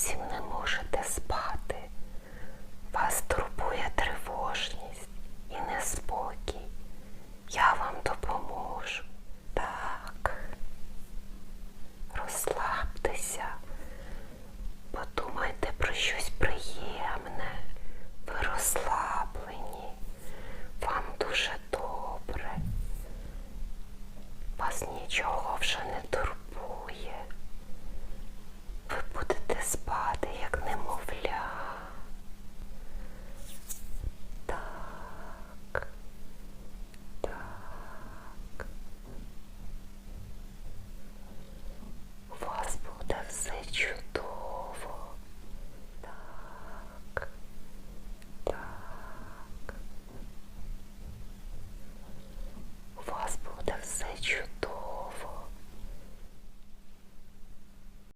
зовсім не можете спати. Вас турбує тривожність і неспокій. Я вам допоможу. Так. Розслабтеся, подумайте про щось приємне. Ви розслаблені. Вам дуже добре. Вас нічого вже не турбує. you.